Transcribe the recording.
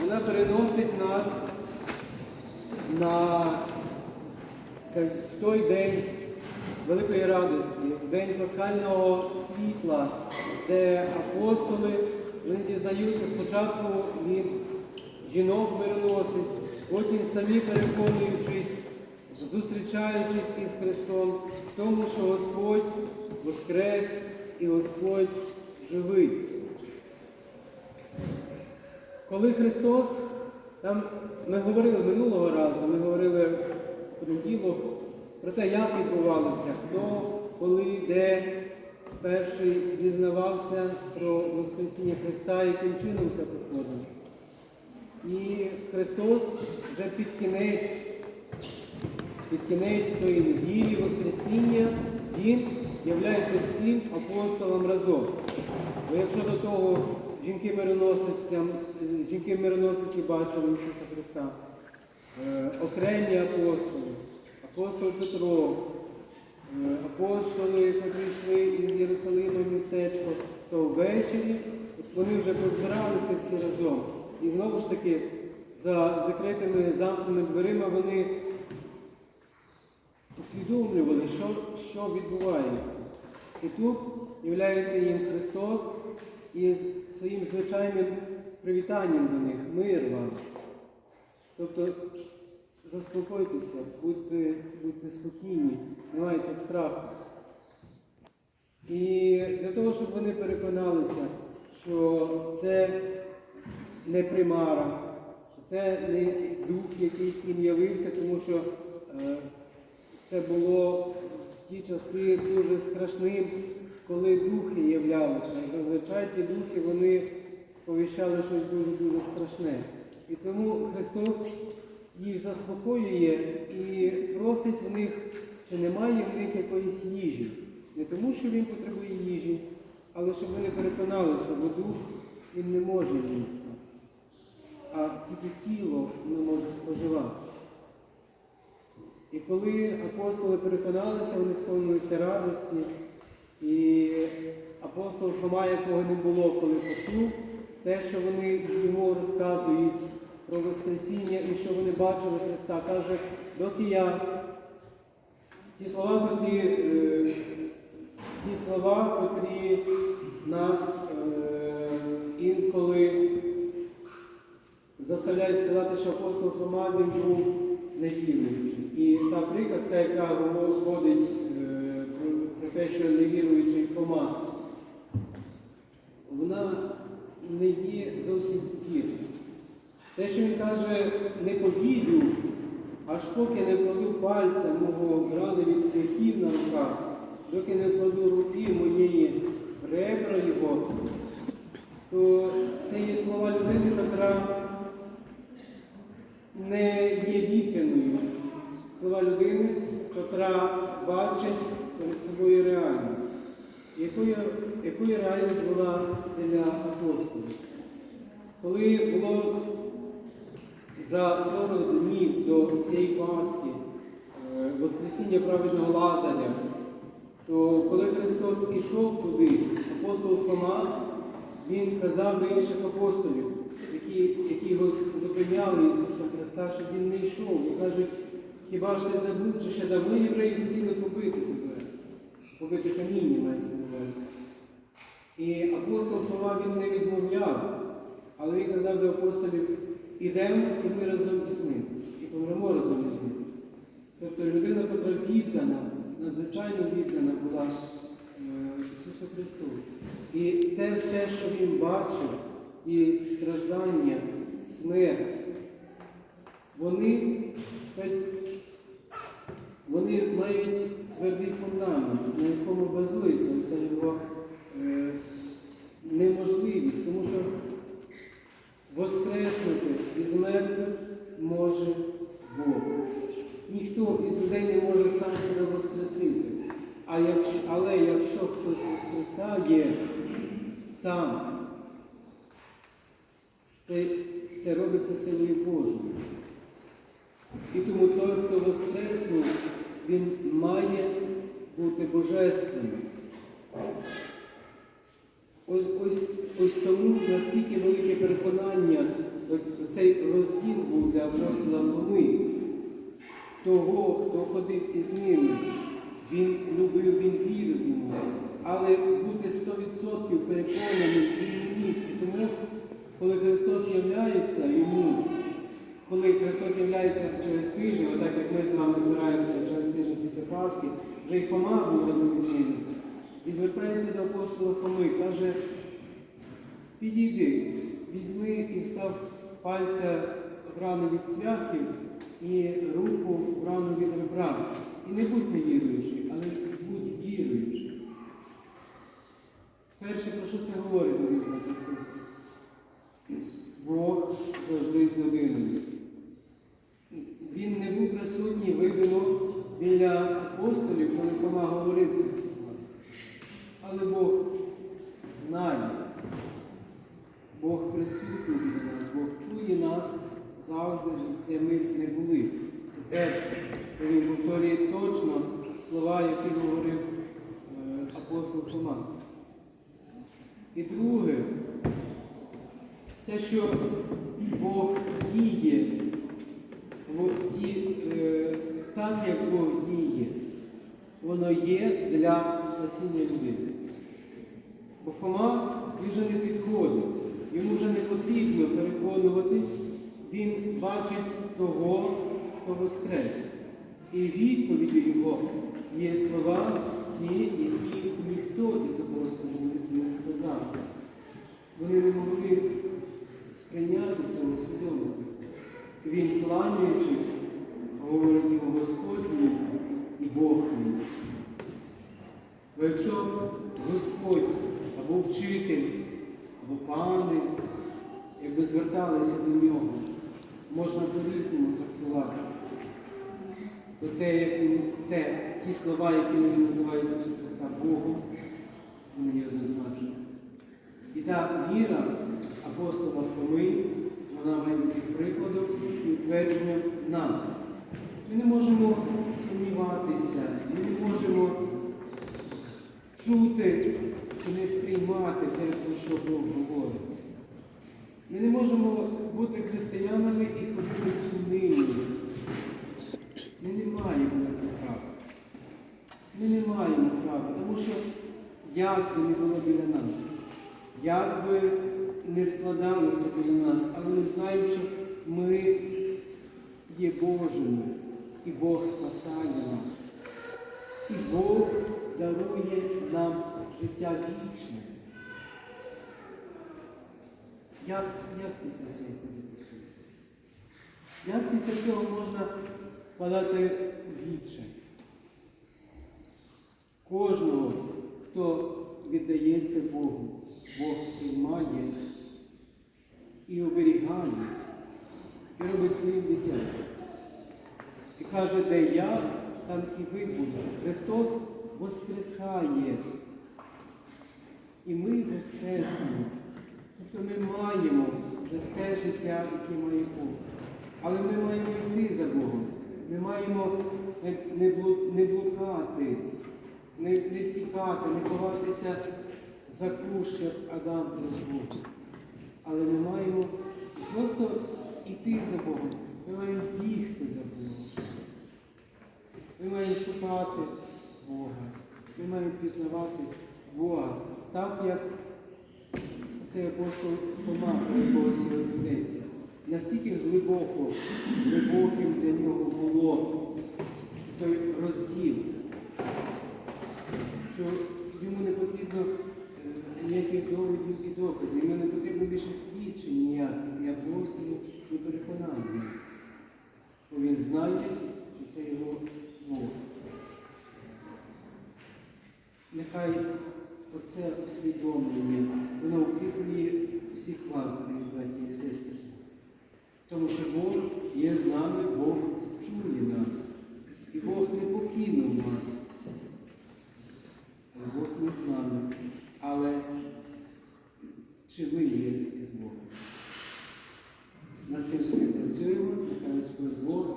вона переносить нас на е, в той день великої радості, в день пасхального світла, де апостоли вони дізнаються спочатку від жінок мироносець, потім самі переконуючись, зустрічаючись із Христом, в тому, що Господь воскрес і Господь живий. Коли Христос, там ми говорили минулого разу, ми говорили понеділок про те, як відбувалося, хто, коли, де перший дізнавався про Воскресіння Христа, яким чином це проходило. І Христос вже під кінець, під кінець тої неділі Воскресіння, Він являється всім апостолам разом. Бо якщо до того жінки мироносицям, жінки мироносиці бачили Ісуса Христа, е, окремі апостоли, апостол Петро, е, апостоли, які прийшли із Єрусалима в містечко, то ввечері вони вже позбиралися всі разом. І знову ж таки, за закритими замкненими дверима вони усвідомлювали, що, що відбувається. І тут являється їм Христос із своїм звичайним привітанням до них, мир вам. Тобто заспокойтеся, будьте, будьте спокійні, не майте страху. І для того, щоб вони переконалися, що це не примара, що це не дух якийсь їм явився, тому що е, це було в ті часи дуже страшним, коли духи являлися. Зазвичай ті духи вони сповіщали щось дуже-дуже страшне. І тому Христос їх заспокоює і просить в них, чи немає в них якоїсь їжі. Не тому, що він потребує їжі, але щоб вони переконалися, бо дух він не може їсти, а тільки тіло не може споживати. І коли апостоли переконалися, вони сповнилися радості, і апостол Фома, якого не було, коли почув те, що вони йому розказують про Воскресіння і що вони бачили Христа, каже, доки я ті слова, котрі, е, ті слова, котрі нас е, інколи заставляють сказати, що апостол Фома він був невіруючий. І та приказка, яка говорить е, те, що невіруючий Фома, вона не є зовсім вірною. Те, що він каже, не повірю, аж поки не вкладу пальця мого рани від цехів на руках, доки не вкладу руки моєї ребра його, то це є слова людини, яка не є вітряною. Слова людини, яка бачить перед собою. Якою, якою реальність була для апостолів? Коли було за 40 днів до цієї Пасхи е, Воскресіння праведного Лазаря, то коли Христос ішов туди, апостол Фома, він казав до інших апостолів, які, які його зупиняли Ісуса Христа, щоб він не йшов. І кажуть, хіба ж ти забув, чи ще давно євреї хотіли побити тебе? Побити каміння мається на увазі. І апостол Фома він не відмовляв, але він казав до апостолів, ідемо і ми разом із ним, і помремо разом із ним. Тобто людина, яка віддана, надзвичайно віддана була е, Ісусу Христу. І те все, що Він бачив, і страждання, смерть, вони мають твердий фундамент, на якому базується ця його е, неможливість, тому що воскреснути із мертвих може Бог. Із людей не може сам себе воскресити. А якщо, але якщо хтось воскресає сам, це, це робиться силою Божою. І тому той, хто воскреснув, він має бути божественним. ось, ось, ось тому настільки велике переконання, цей розділ був для апостола Фоми. Того, хто ходив із ним, він любив, він вірив йому. Але бути 100% переконаним він не міг. І тому, коли Христос являється йому, коли Христос являється через тиждень, отак як ми з вами збираємося через тиждень після Пасхи, вже й Фома був разом із ним. І звертається до апостола Фоми, каже, підійди, візьми і встав пальця в рану від цвяхів і руку в рану від ребра. І не будь невіруючий, але будь віруючий. Перше, про що це говорить, дорогі браті і сестри? Бог завжди з людиною. Він не був присутній, видимо, біля апостолів, коли Фома говорив ці слова. Але Бог знає, Бог присутній біля нас, Бог чує нас завжди, де ми не були. Це перше. Він повторює точно слова, які говорив е, апостол Фома. І друге, те, що Бог діє е, так, як Бог діє, воно є для спасіння людини. Бо Фома вже не підходить, йому вже не потрібно переконуватись, він бачить того, хто воскрес. І відповіді його є слова ті, які ніхто із апостолів не сказав. Вони не могли сприйняти цього свідомо. Він, кланяючись, говорить йому Господь і Бог мій. Бо якщо Господь або вчитель, або пани, якби зверталися до нього, можна по-різному трактувати. То те, як те, ті слова, які він називає Ісуса Христа Богом, вони є однозначні. І та віра апостола Фоми, вона має бути прикладом і утвердженням нам. Ми не можемо сумніватися, ми не можемо чути і не сприймати те, про що Бог говорить. Ми не можемо бути християнами і ходити сумними. Ми не маємо на це права. Ми не маємо права, тому що як би не було біля нас, як би не складалося біля нас, але ми знаємо, що ми є Божими, і Бог спасає нас. І Бог дарує нам життя вічне. Як, як після цього ходити сюди? Як після цього можна впадати віче? Кожного, хто віддається Богу, Бог приймає і оберігає, і робить своїм дитям. І каже, де я, там і ви будете. Христос воскресає. І ми воскреснемо. Тобто ми маємо вже те життя, яке має Бог. Але ми маємо йти за Богом. Ми маємо не, не, блу- не блукати, не, втікати, не ховатися за кущ, як Адам Богом. Але ми маємо просто йти за Богом. Ми маємо бігти за Богом. Ми маємо шукати Бога. Ми маємо пізнавати Бога. Так як цей апостол Фома, про якого сьогодні йдеться. Настільки глибоко, глибоким для нього було той розділ, що йому не потрібно е, ніяких доводів і доказів, йому не потрібно більше свідчень ніяких, ні апостолів, ні переконання. Бо він знає, що це його Бог. Нехай оце усвідомлення, воно укріплює всіх вас, дорогі браті і сестри. Тому що Бог є з нами, Бог чує нас. І Бог не покинув нас. Бог не з нами. Але чи ви є із Богом? Над цим собі працюємо, нехай Господь Бог